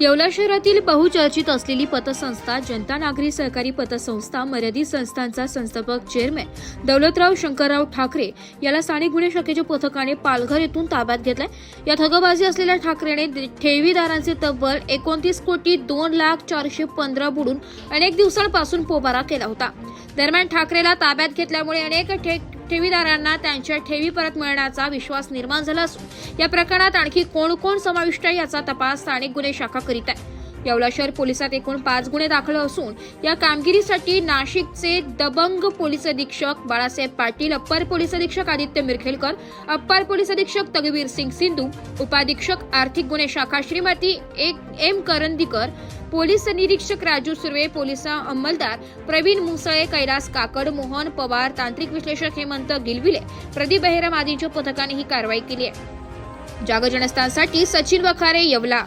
येवला शहरातील बहुचर्चित असलेली पतसंस्था जनता नागरी सहकारी पतसंस्था मर्यादित संस्थांचा संस्थापक चेअरमॅन दौलतराव शंकरराव ठाकरे याला स्थानिक गुन्हे शाखेच्या पथकाने पालघर येथून ताब्यात घेतलाय. या थगबाजी असलेल्या ठाकरेने ठेवीदारांचे तब्बल एकोणतीस कोटी दोन लाख चारशे पंधरा बुडून अनेक दिवसांपासून पोबारा केला होता. दरम्यान ठाकरेला ताब्यात घेतल्यामुळे अनेक ठे ठेवीदारांना त्यांच्या ठेवी परत मिळण्याचा विश्वास निर्माण झाला असून या प्रकरणात आणखी कोण कोण समाविष्ट आहे याचा तपास स्थानिक गुन्हे शाखा करीत आहे. येवला शहर पोलिसात एकूण पाच गुन्हे दाखल असून या कामगिरीसाठी नाशिकचे दबंग पोलीस अधीक्षक बाळासाहेब पाटील अप्पर पोलीस अधीक्षक आदित्य मिरखेलकर अप्पर पोलीस अधीक्षक तगवीर सिंग सिंधू उपाधीक्षक आर्थिक गुन्हे शाखा श्रीमती एक एम करंदीकर पोलीस निरीक्षक राजू सुर्वे पोलीस अंमलदार प्रवीण मुसळे कैलास काकड मोहन पवार तांत्रिक विश्लेषक हेमंत गिलविले प्रदीप बेहराम आदींच्या पथकाने ही कारवाई केली आहे. जागजनस्थांसाठी सचिन वखारे येवला.